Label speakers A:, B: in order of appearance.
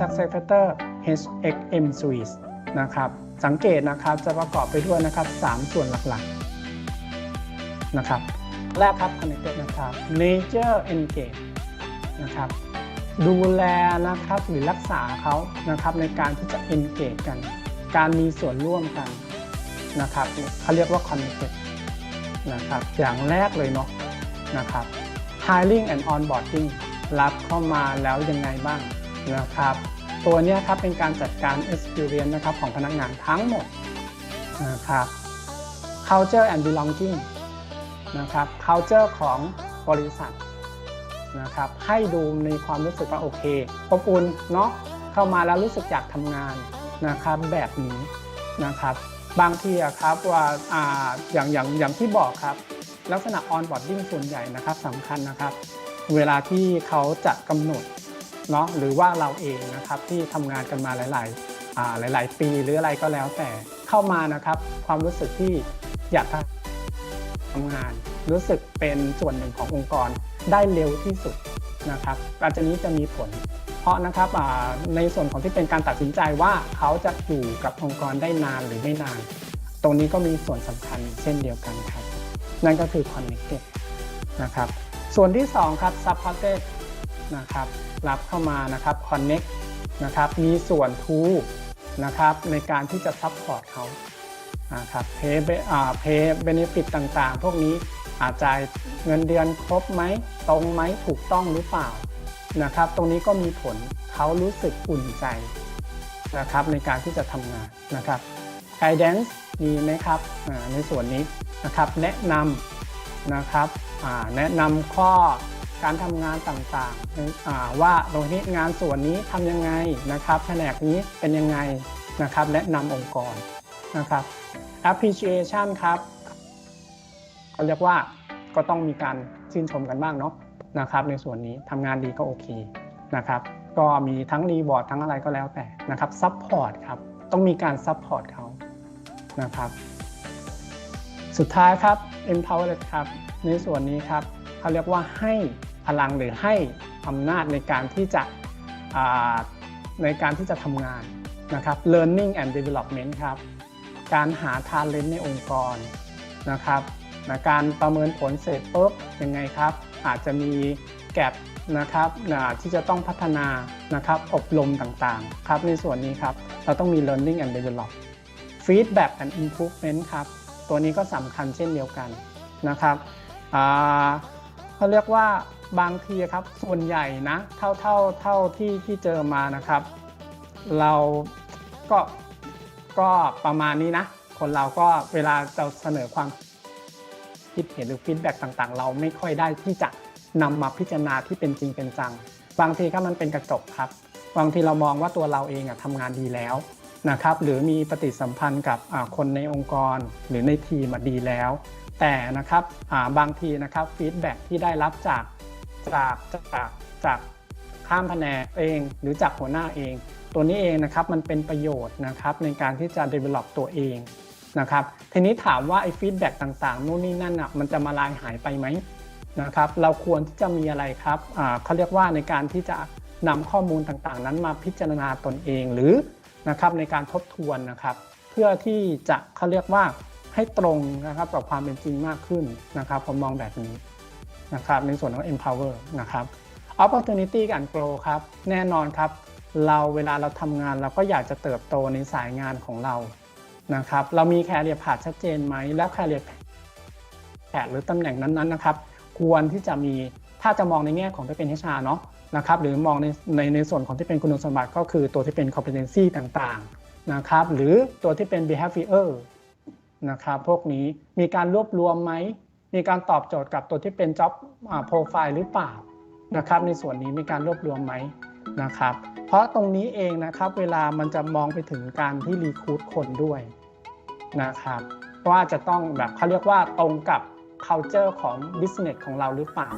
A: Success Factor HXM Suite นะครับสังเกตนะครับจะประกอบไปด้วยนะครับ 3 ส่วนหลักๆนะครับแรกครับ Connected นะครับ Nature Engage นะครับดูแลนะครับหรือรักษาเขานะครับในการที่จะ engage กัน การมีส่วนร่วมกันนะครับเขาเรียกว่า connected นะครับอย่างแรกเลยเนาะนะครับ hiring and onboarding รับเข้ามาแล้วยังไงบ้าง นะครับ ตัวนี้ครับเป็นการจัดการ experience นะครับของพนักงานทั้งหมดนะครับ culture and belonging นะครับ culture ของบริษัทนะครับให้ดูในความรู้สึกว่าโอเคอบอุ่นเนาะเข้ามาแล้วรู้สึกอยากทำงานนะครับแบบนี้นะครับ บางทีอะครับว่าอ่าอย่างอย่างอย่างที่บอกครับ ลักษณะ onboarding ส่วนใหญ่นะครับสำคัญนะครับ เวลาที่เขาจะกำหนด เนาะหรือว่าเราเองนะครับที่ทำงานกันมาหลายๆหลาย ๆ ปีหรืออะไรก็แล้วแต่เข้ามานะครับ ความรู้สึกที่อยากทำงาน รู้สึกเป็นส่วนหนึ่งขององค์กรได้เร็วที่สุดนะครับอาจจะนี้จะมีผล เพราะนะครับในส่วนของที่เป็นการตัดสินใจว่าเขาจะอยู่กับองค์กรได้นานหรือไม่นาน ตรงนี้ก็มีส่วนสำคัญเช่นเดียวกันครับ นั่นก็คือ connected นะครับส่วนที่ 2 ครับ supported นะครับ รับเข้ามานะครับ connect นะครับ มีส่วน to นะครับ ในการที่จะ support เขานะครับ pay be- อ่า pay benefit ต่างๆ พวกนี้อาจจะเงินเดือนครบไหม ตรงไหมถูกต้องหรือเปล่านะครับ ตรงนี้ก็มีผลเขารู้สึกอุ่นใจนะครับในการที่จะทำงานนะครับ guidance มีไหมครับในส่วนนี้นะครับแนะนำนะครับแนะนำข้อ การทำงานต่างๆ ว่าตรงนี้งานส่วนนี้ทำยังไงนะครับ แผนกนี้เป็นยังไงนะครับแนะนำองค์กรนะครับ appreciation ครับเขาเรียกว่าก็ต้องมีการชื่นชมกันบ้างเนาะนะครับ ในส่วนนี้ทำงานดีก็โอเคนะครับก็มีทั้งรีวอร์ดทั้งอะไรก็แล้วแต่นะครับ support ครับต้องมีการ support เขานะครับสุดท้ายครับ empower ครับ ในส่วนนี้ครับเขาเรียกว่าให้ พลังหรือให้อำนาจในการที่จะในการที่จะทำงานนะครับ learning and development ครับ การหา talent ในองค์กรนะครับนะการประเมินผลเสร็จปุ๊บยังไงครับ อาจจะมีแกลบนะครับนะที่จะต้องพัฒนานะครับอบรมต่างๆครับในส่วนนี้ครับ เราต้องมี learning and develop feedback and improvement ครับ ตัวนี้ก็สำคัญเช่นเดียวกันนะครับเขาเรียกว่า บางทีครับส่วนใหญ่นะ เท่าเท่าเท่าที่ที่เจอมานะครับ เราก็ก็ประมาณนี้นะ คนเราก็เวลาเราเสนอความคิดเห็นหรือฟีดแบ็กต่างๆ เราไม่ค่อยได้ที่จะนำมาพิจารณาที่เป็นจริงเป็นจัง บางทีครับมันเป็นกระจกครับ บางทีเรามองว่าตัวเราเองอะทำงานดีแล้วนะครับ หรือมีปฏิสัมพันธ์กับคนในองค์กร หรือในทีมดีแล้ว แต่นะครับบางทีนะครับฟีดแบ็กที่ได้รับจาก จากจากจากข้ามแผนกเอง หรือจากหัวหน้าเอง ตัวนี้เองนะครับมันเป็นประโยชน์นะครับในการที่จะ develop ตัวเองนะครับทีนี้ถามว่าไอ้ฟีดแบ็กต่างๆนู่นนี่นั่นอะมันจะมาลายหายไปไหมนะครับเราควรที่จะมีอะไรครับเขาเรียกว่าในการที่จะนำข้อมูลต่างๆ นั้นมาพิจารณาตนเองหรือนะครับในการทบทวนนะครับ เพื่อที่จะเขาเรียกว่าให้ตรงนะครับกับความเป็นจริงมากขึ้นนะครับผมมองแบบนี้ นะครับในส่วนของ empower นะครับ opportunity การ grow ครับแน่นอนครับ เราเวลาเราทำงานเราก็อยากจะเติบโตในสายงานของเรานะครับเรามีแคเรียผ่าชัดเจนไหมแล้วแคเรียแพหรือตำแหน่งนั้นๆนะครับ ควรที่จะมีถ้าจะมองในแง่ของที่เป็น HR เนาะนะครับหรือมองในในในส่วนของที่เป็นคุณสมบัติก็คือตัวที่เป็น competency ต่างๆนะครับหรือตัวที่เป็น behavior นะครับพวกนี้มีการรวบรวมไหม มีการตอบโจทย์กับตัวที่เป็น job profile หรือเปล่านะครับ ในส่วนนี้มีการรวบรวมไหมนะครับ เพราะตรงนี้เองนะครับเวลามันจะมองไปถึงการที่รีคูดคนด้วยนะครับว่าจะต้องแบบเขาเรียกว่าตรงกับ culture ของ business ของเราหรือเปล่า